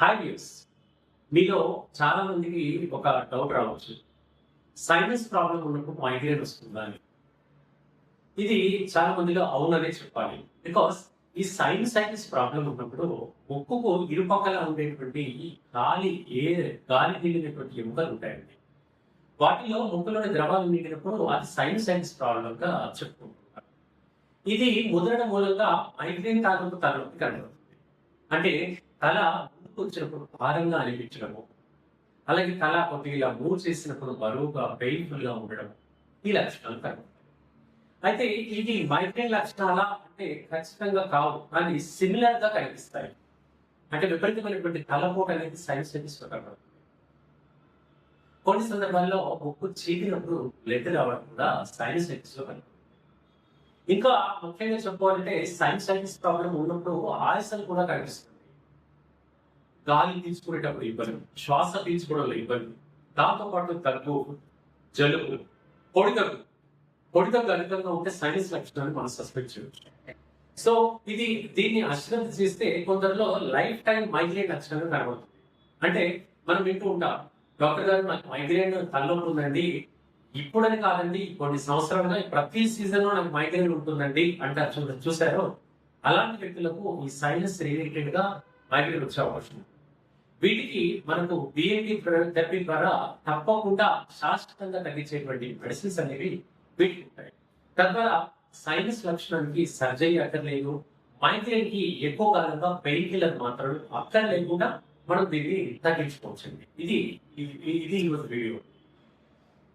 Hi views మీలో చాలా మందికి ఒక డౌట్ రావచ్చు. సైనస్ ప్రాబ్లం ఉన్నప్పుడు మైగ్రేన్ వస్తుందా అని. ఇది చాలా మందిలో అవుననే చెప్పాలి. బికాస్ ఈ సైనసైటిస్ ప్రాబ్లం ఉన్నప్పుడు ముక్కుకు ఇరుపక్కల ఉండేటువంటి ఈ గాలి ఏ గాలి తిరిగినటువంటి ఎముకలు ఉంటాయండి. వాటిలో ముక్కులోని ద్రవాలు మిగిలినప్పుడు అది సైనసైటిస్ ప్రాబ్లంగా చెప్పుకుంటున్నారు. ఇది ముదరడం మూలంగా మైగ్రేన్ తాలూకు తలనొప్పి కనబడుతుంది. అంటే తల కొంచెం భారంగా అనిపించడము. అలాగే తల కొద్దిగా ఇలా మూవ్ చేసినప్పుడు బరువుగా పెయిన్ఫుల్గా ఉండడం ఈ లక్షణాలు కనబడతాయి అయితే ఇది మైగ్రేన్ లక్షణాలా? అంటే ఖచ్చితంగా కావు. కానీ సిమిలర్గా కనిపిస్తాయి. అంటే విపరీతమైనటువంటి తలపోటు అనేది సైన్స్ కనబడుతుంది కొన్ని సందర్భాల్లో ముక్కు చీకినప్పుడు బ్లడ్ రావడం కూడా సైన్స్లో కనబడుతుంది ఇంకా ముఖ్యంగా చెప్పుకోవాలంటే సైన్స్ ప్రాబ్లం ఉన్నప్పుడు ఆయాసాలు కూడా కనిపిస్తుంది గాలి తీసుకునేటప్పుడు ఇబ్బంది శ్వాస తీసుకోవడంలో ఇబ్బంది. దాంతో పాటు తగ్గు జలుబు పొడి దగ్గు అధికంగా ఉంటే సైనస్ లక్షణాన్ని మనం సస్పెక్ట్ చేయవచ్చు సో ఇది దీన్ని అశ్రద్ధ చేస్తే కొందరిలో లైఫ్ టైం మైగ్రేన్ లక్షణాలు కనబడుతుంది. అంటే మనం వింటూ ఉంటాం డాక్టర్ గారు నాకు మైగ్రేన్ తలనొప్పి ఉందండి. ఇప్పుడని కాదండి కొన్ని సంవత్సరాలుగా ప్రతి సీజన్లో నాకు మైగ్రేన్ ఉంటుందండి అంటారు చూడండి చూసారు అలాంటి వ్యక్తులకు ఈ సైనస్ రిలేటెడ్గా మైగ్రేన్ వచ్చే అవకాశం ఉంది. వీటికి మనకు బిఎండి థెరపీ ద్వారా తప్పకుండా శాశ్వతంగా తగ్గించేటువంటి మెడిసిన్స్ అనేవి వీటికి ఉంటాయి. తద్వారా సైనస్ లక్షణానికి సర్జరీ అక్కర్లేదు మైగ్రేన్కి ఎక్కువ కాలంగా పెయిన్ కిల్లర్ మాత్రం అక్కర్లేకుండా మనం దీన్ని తగ్గించుకోవచ్చండి. ఇది ఇది ఈరోజు వీడియో